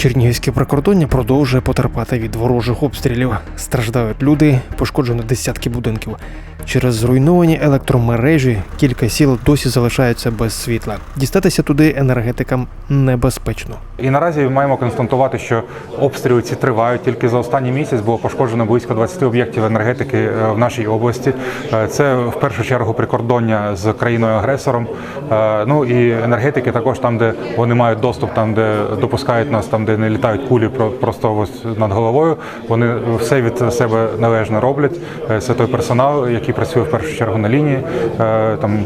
Чернігівське прикордоння продовжує потерпати від ворожих обстрілів. Страждають люди, пошкоджено десятки будинків. Через зруйновані електромережі кілька сіл досі залишаються без світла. Дістатися туди енергетикам небезпечно. І наразі маємо констатувати, що обстріли ці тривають. Тільки за останній місяць було пошкоджено близько 20 об'єктів енергетики е, в нашій області. Е, Це в першу чергу прикордоння з країною-агресором. Е, Ну і енергетики також там, де вони мають доступ, там де допускають нас, там де не літають кулі про- просто ось над головою. Вони все від себе належно роблять. Е, Це той персонал, який працює в першу чергу на лінії, е, там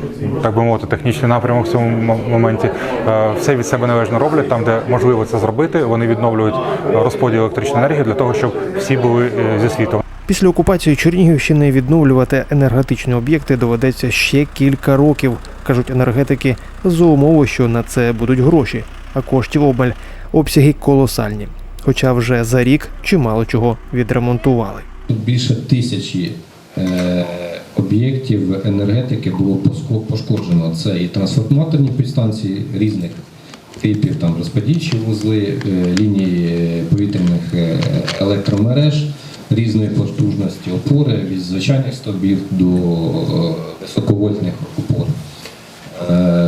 так би мовити, технічний напрямок в цьому моменті. Е, Все від себе належно роблять там, де можливо це зробити. Вони відновлюють розподіл електричної енергії для того, щоб всі були зі світом. Після окупації Чернігівщини відновлювати енергетичні об'єкти доведеться ще кілька років, кажуть енергетики, за умови, що на це будуть гроші, а коштів обмаль обсяги колосальні. Хоча вже за рік чимало чого відремонтували. Тут більше тисячі е, об'єктів енергетики було пошкоджено. Це і трансформаторні підстанції різних типів, там розподільчі вузли, е, лінії повітряних е, електромереж різної потужності, опори від звичайних стовбів до е, високовольтних опор. Е,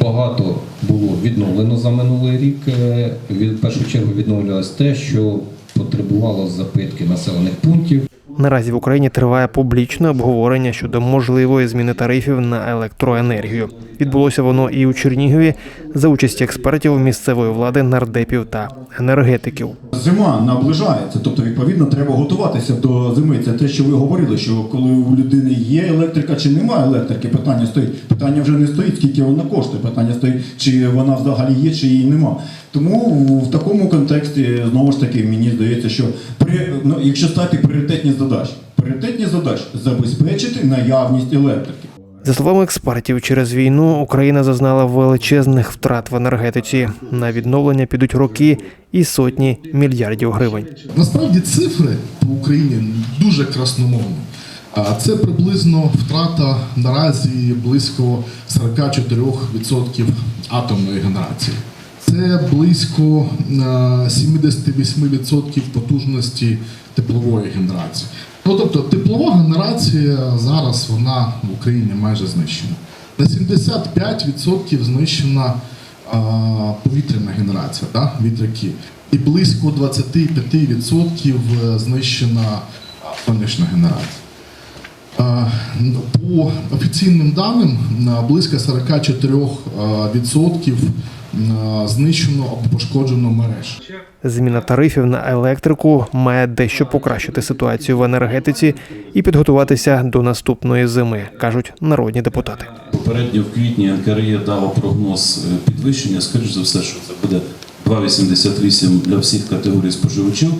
Багато було відновлено за минулий рік. Е, в першу чергу відновлювалось те, що потребувало запитки населених пунктів. Наразі в Україні триває публічне обговорення щодо можливої зміни тарифів на електроенергію. Відбулося воно і у Чернігові за участі експертів місцевої влади, нардепів та енергетиків. Зима наближається, тобто відповідно треба готуватися до зими. Це те, що ви говорили, що коли у людини є електрика чи немає електрики, питання стоїть. Питання вже не стоїть, скільки вона коштує. Питання стоїть, чи вона взагалі є, чи її нема. Тому в такому контексті знову ж таки мені здається, що при ну, якщо стати пріоритетні задачі, пріоритетні задачі забезпечити наявність електрики. За словами експертів, через війну Україна зазнала величезних втрат в енергетиці. На відновлення підуть роки і сотні мільярдів гривень. Насправді цифри по Україні дуже красномовні. Це приблизно втрата наразі близько 44% атомної генерації. Це близько е, 78% потужності теплової генерації. Ну тобто теплова генерація зараз вона в Україні майже знищена. На 75% знищена а, повітряна генерація да, вітряки. І близько 25% знищена а, сонячна генерація. По офіційним даним близько 44% а, знищено або пошкоджено мереж. Зміна тарифів на електрику має дещо покращити ситуацію в енергетиці і підготуватися до наступної зими, кажуть народні депутати. Попередньо в квітні НКРЄ дало прогноз е, підвищення. Скоріш за все, що це буде 2,88 для всіх категорій споживачів.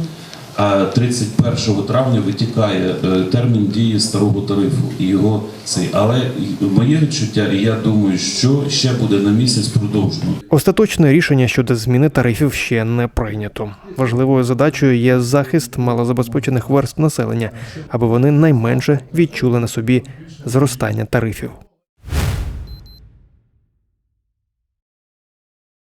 А 31 травня витікає е, термін дії старого тарифу і його цей. Але моє відчуття, і я думаю, що ще буде на місяць продовжено. Остаточне рішення щодо зміни тарифів ще не прийнято. Важливою задачею є захист малозабезпечених верств населення, аби вони найменше відчули на собі зростання тарифів.